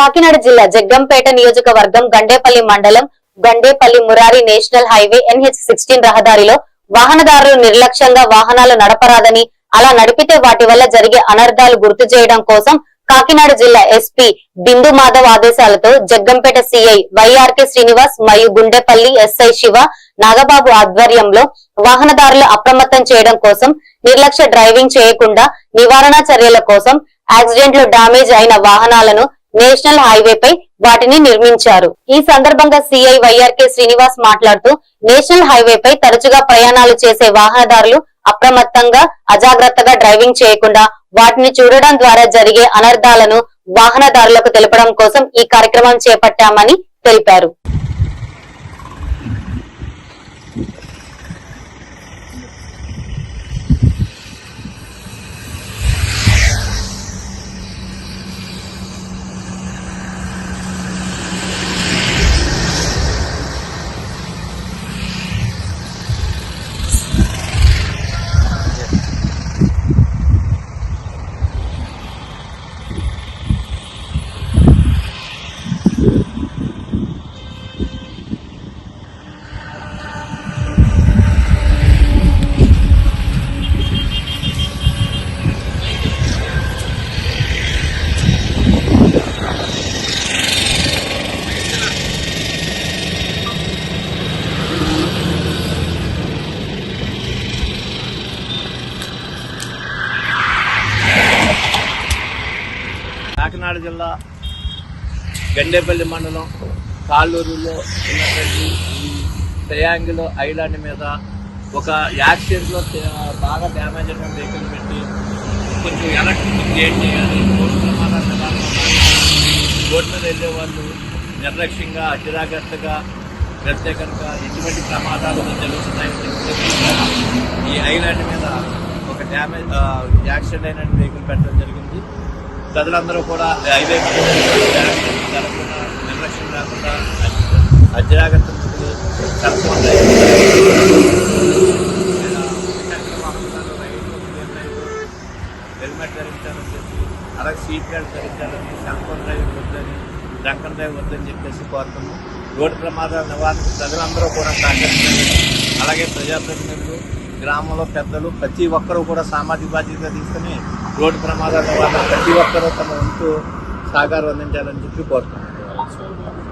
కాకినాడ జిల్లా జగ్గంపేట నియోజకవర్గం గండేపల్లి మండలం Gandepalli Murari national highway NH sixteen రహదారిలో వాహనదారులు నిర్లక్ష్యంగా వాహనాలు నడపరాదని అలా నడిపితే వాటి వల్ల జరిగే అనర్థాలు గుర్తు చేయడం కోసం కాకినాడ జిల్లా ఎస్పీ బిందు మాధవ్ ఆదేశాలతో జగ్గంపేట సిఐ వైఆర్కే శ్రీనివాస్ మరియు గుండెపల్లి ఎస్ఐ శివ నాగబాబు ఆధ్వర్యంలో వాహనదారులు అప్రమత్తం చేయడం కోసం నిర్లక్ష్య డ్రైవింగ్ చేయకుండా నివారణ చర్యల కోసం యాక్సిడెంట్లో డామేజ్ అయిన వాహనాలను నేషనల్ హైవేపై వాటిని నిర్మించారు. ఈ సందర్భంగా సిఐ వైఆర్కే శ్రీనివాస్ మాట్లాడుతూ నేషనల్ హైవేపై తరచుగా ప్రయాణాలు చేసే వాహనదారులు అప్రమత్తంగా అజాగ్రత్తగా డ్రైవింగ్ చేయకుండా వాటిని చూడడం ద్వారా జరిగే అనర్థాలను వాహనదారులకు తెలపడం కోసం ఈ కార్యక్రమం చేపట్టామని తెలిపారు. కాకినాడ జిల్లా గండేపల్లి మండలం కాళ్ళూరులో ఉన్నటువంటి ఈ ట్రయాంగిల్ ఐలాండ్ మీద ఒక యాక్సిడెంట్లో బాగా డ్యామేజ్ అయిన వెహికల్ పెట్టి కొంచెం ఎలక్ట్రిక్ గేట్ చేయాలి. రోడ్డు ప్రమాదాలు నివారణ మీద వెళ్ళే వాళ్ళు నిర్లక్ష్యంగా అతిరాగ్రత్తగా వెళ్తే కనుక ఎటువంటి ప్రమాదాలు జరుగుతున్నాయి ఈ ఐలాండ్ మీద ఒక డ్యామేజ్ యాక్సిడెంట్ అయిన వెహికల్ పెట్టడం జరిగింది. ప్రజలందరూ కూడా హైవే జరగకుండా నిర్లక్ష్యం లేకుండా అజాగ్రత్త హెల్మెట్ ధరించాలని చెప్పి అలాగే సీట్ బెల్ట్ ధరించాలని సెల్ ఫోన్ డ్రైవింగ్ వద్దని డ్రంకన్ డ్రైవ్ వద్దని చెప్పేసి కోరుతున్నాం. రోడ్డు ప్రమాదాల నివారణకు ప్రజలందరూ కూడా సహకరించాలి అలాగే ప్రజాప్రతినిధులు గ్రామంలో పెద్దలు ప్రతి ఒక్కరూ కూడా సామాజిక బాధ్యత తీసుకుని రోడ్డు ప్రమాదాల వల్ల ప్రతి ఒక్కరూ తమ వంతు సహకారం అందించాలని చెప్పి కోరుతున్నాను